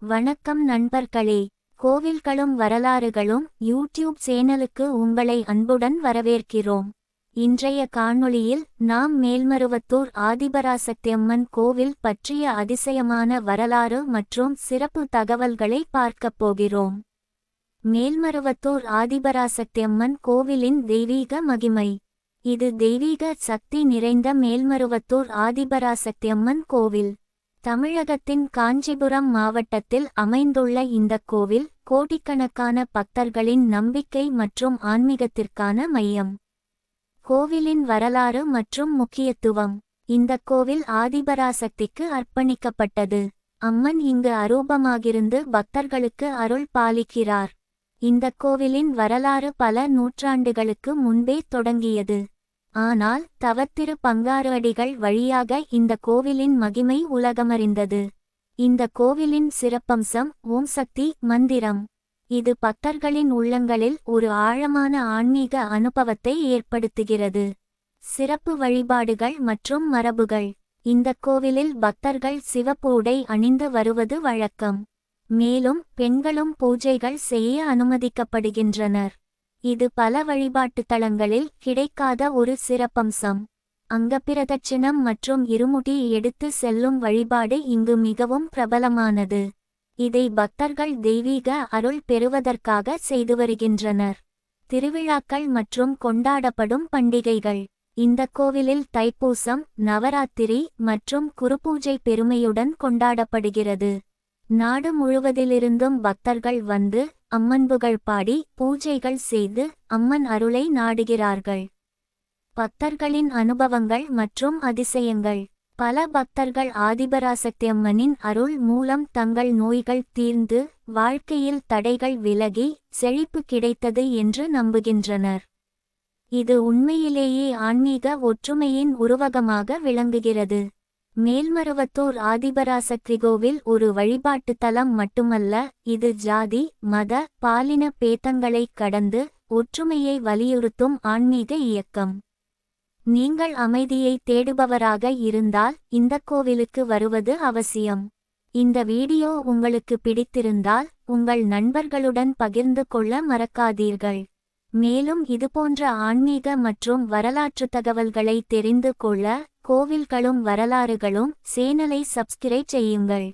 வணக்கம் நண்பர்களே. கோவில்களும் வரலாறுகளும் யூடியூப் சேனலுக்கு உங்களை அன்புடன் வரவேற்கிறோம். இன்றைய காணொளியில் நாம் மேல்மருவத்தூர் ஆதிபராசக்தியம்மன் கோவில் பற்றிய அதிசயமான வரலாறு மற்றும் சிறப்பு தகவல்களை பார்க்கப் போகிறோம். மேல்மருவத்தூர் ஆதிபராசக்தியம்மன் கோவிலின் தெய்வீக மகிமை. இது தெய்வீக சக்தி நிறைந்த மேல்மருவத்தூர் ஆதிபராசக்தியம்மன் கோவில். தமிழகத்தின் காஞ்சிபுரம் மாவட்டத்தில் அமைந்துள்ள இந்த கோவில் கோடிக்கணக்கான பக்தர்களின் நம்பிக்கை மற்றும் ஆன்மீகத்திற்கான மையம். கோவிலின் வரலாறு மற்றும் முக்கியத்துவம். இந்த கோவில் ஆதிபராசக்திக்கு அர்ப்பணிக்கப்பட்டது. அம்மன் இங்கு அரூபமாகிருந்து பக்தர்களுக்கு அருள் பாலிக்கிறார். இந்த கோவிலின் வரலாறு பல நூற்றாண்டுகளுக்கு முன்பே தொடங்கியது. ஆனால் தவத்திரு பங்காரவடிகள் வழியாக இந்த கோவிலின் மகிமை உலகமறிந்தது. இந்த கோவிலின் சிறப்பம்சம் ஓம் சக்தி மந்திரம். இது பக்தர்களின் உள்ளங்களில் ஒரு ஆழமான ஆன்மீக அனுபவத்தை ஏற்படுத்துகிறது. சிறப்பு வழிபாடுகள் மற்றும் மரபுகள். இந்த கோவிலில் பக்தர்கள் சிவப்பு உடை அணிந்து வருவது வழக்கம். மேலும் பெண்களும் பூஜைகள் செய்ய அனுமதிக்கப்படுகின்றனர். இது பல வழிபாட்டுத் தலங்களில் கிடைக்காத ஒரு சிறப்பம்சம். அங்கப்பிரதட்சிணம் மற்றும் இருமுடி எடுத்து செல்லும் வழிபாடு இங்கு மிகவும் பிரபலமானது. இதை பக்தர்கள் தெய்வீக அருள் பெறுவதற்காக செய்து வருகின்றனர். திருவிழாக்கள் மற்றும் கொண்டாடப்படும் பண்டிகைகள். இந்த கோவிலில் தைப்பூசம் நவராத்திரி மற்றும் குருபூஜை பெருமையுடன் கொண்டாடப்படுகிறது. நாடு முழுவதிலிருந்தும் பக்தர்கள் வந்து அம்மன்புகள் பாடி பூஜைகள் செய்து அம்மன் அருளை நாடுகிறார்கள். பக்தர்களின் அனுபவங்கள் மற்றும் அதிசயங்கள். பல பக்தர்கள் ஆதிபராசக்தியம்மனின் அருள் மூலம் தங்கள் நோய்கள் தீர்ந்து வாழ்க்கையில் தடைகள் விலகி செழிப்பு கிடைத்தது என்று நம்புகின்றனர். இது உண்மையிலேயே ஆன்மீக ஒற்றுமையின் உருவகமாக விளங்குகிறது. மேல்மருவத்தூர் ஆதிபராச திரிகோவில் ஒரு வழிபாட்டுத் தலம் மட்டுமல்ல இது ஜாதி மத பாலின பேத்தங்களை கடந்து ஒற்றுமையை வலியுறுத்தும் ஆன்மீக இயக்கம். நீங்கள் அமைதியை தேடுபவராக இருந்தால் இந்த கோவிலுக்கு வருவது அவசியம். இந்த வீடியோ உங்களுக்கு பிடித்திருந்தால் உங்கள் நண்பர்களுடன் பகிர்ந்து கொள்ள மறக்காதீர்கள். மேலும் இதுபோன்ற ஆன்மீக மற்றும் வரலாற்று தகவல்களை தெரிந்து கொள்ள கோவில்களும் வரலாறுகளும் சேனலை சப்ஸ்கிரைப் செய்யுங்கள்.